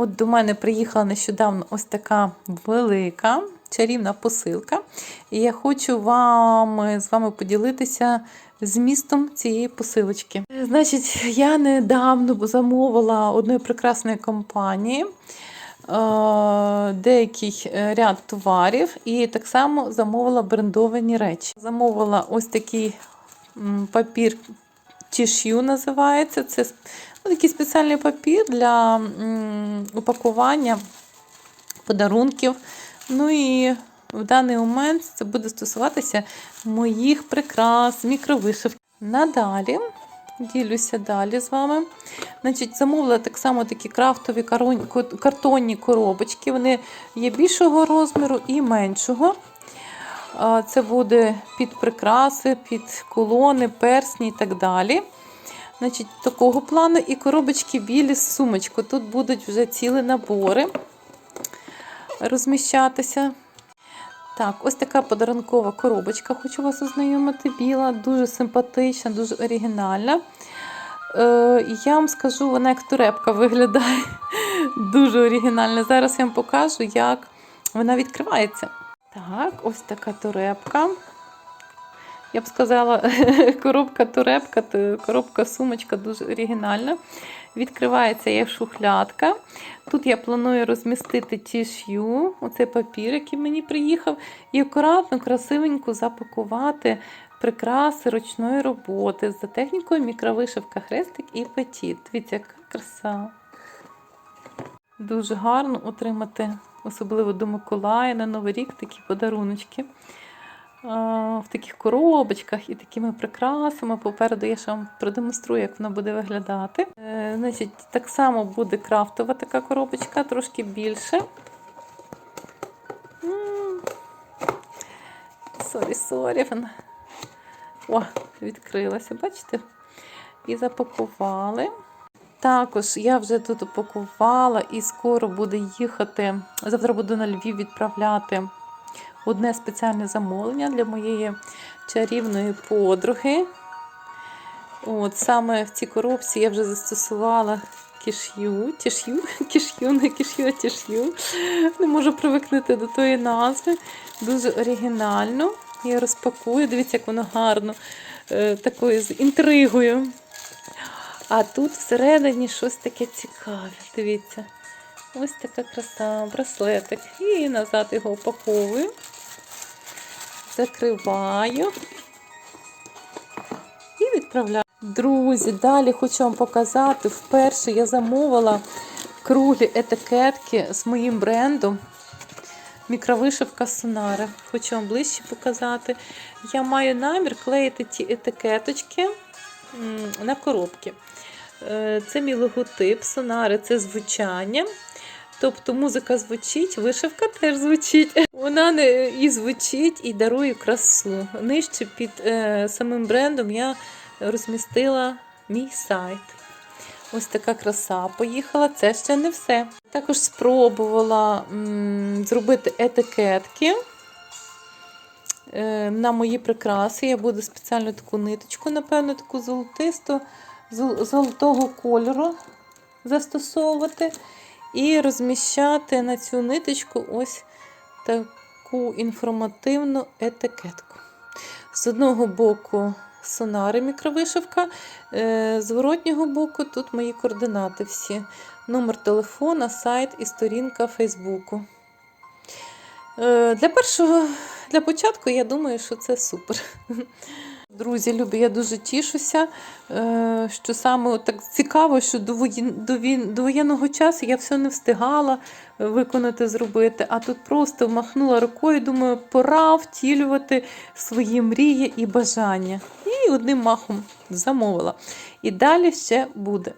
От до мене приїхала нещодавно ось така велика чарівна посилка. І я хочу вам, з вами поділитися змістом цієї посилочки. Значить, я недавно замовила одної прекрасної компанії. е, Деякий е, ряд товарів, і так само замовила брендовані речі. Замовила ось такий папір тіш'ю називається. Це ну, такий спеціальний папір для упакування подарунків. Ну і в даний момент це буде стосуватися моїх прикрас, мікровишивки. Надалі ділюся далі з вами. Значить, замовила так само такі крафтові картонні коробочки. Вони є більшого розміру і меншого. Це буде під прикраси, під колони, персні і так далі. Значить, такого плану і коробочки білі з сумочку. Тут будуть вже цілі набори розміщатися. Так, ось така подарункова коробочка, хочу вас ознайомити. Біла, дуже симпатична, дуже оригінальна. Е, я вам скажу, вона як турепка виглядає. Дуже оригінальна. Зараз я вам покажу, як вона відкривається. Так, ось така турепка. Я б сказала, коробка турепка, коробка сумочка дуже оригінальна. Відкривається як шухлядка. Тут я планую розмістити тіш'ю, оцей папір, який мені приїхав, і акуратно, красивенько запакувати прикраси ручної роботи за технікою мікровишивка хрестик і петіт. Дивіться, яка краса. Дуже гарно отримати, особливо до Миколая на Новий рік такі подаруночки. В таких коробочках і такими прикрасами. Попереду я ще вам продемонструю, як воно буде виглядати. Е, Значить, так само буде крафтова така коробочка, трошки більше. Сорі, сорі. вона. О, відкрилася, бачите? І запакували. Також я вже тут упакувала і скоро буде їхати. Завтра буду на Львів відправляти одне спеціальне замовлення для моєї чарівної подруги. От Саме в цій коробці я вже застосувала кіш'ю, тіш'ю, кіш'ю, не кіш'ю, а тіш'ю. Не можу привикнути до тої назви. Дуже оригінально. Я розпакую, дивіться, як воно гарно, е, такою з інтригою. А тут всередині щось таке цікаве. Дивіться. Ось така краса, браслетик. І назад його упаковую. Закриваю і відправляю. Друзі, далі хочу вам показати. Вперше я замовила круглі етикетки з моїм брендом. Мікровишивка Сонари. Хочу вам ближче показати. Я маю намір клеїти ті етикеточки на коробки. Е, Це мій логотип Сонари, це звучання. Тобто музика звучить, вишивка теж звучить. Вона не і звучить, і дарує красу. Нижче під е, самим брендом я розмістила мій сайт. Ось така краса поїхала. Це ще не все. Також спробувала м, зробити етикетки на мої прикраси. Я буду спеціально таку ниточку, напевно, таку золотисту, золотого кольору застосовувати. І розміщати на цю ниточку ось таку інформативну етикетку. З одного боку сонари мікровишивка, е, з воротнього боку тут мої координати всі. Номер телефона, сайт і сторінка Фейсбуку. Е, Для першого, для початку, я думаю, що це супер. Друзі, любі, я дуже тішуся, е, що саме так цікаво, що до, воєн, до, війн, до воєнного часу я все не встигала е, виконати, зробити, а тут просто махнула рукою, думаю, пора втілювати свої мрії і бажання. І одним махом замовила. І далі ще буде.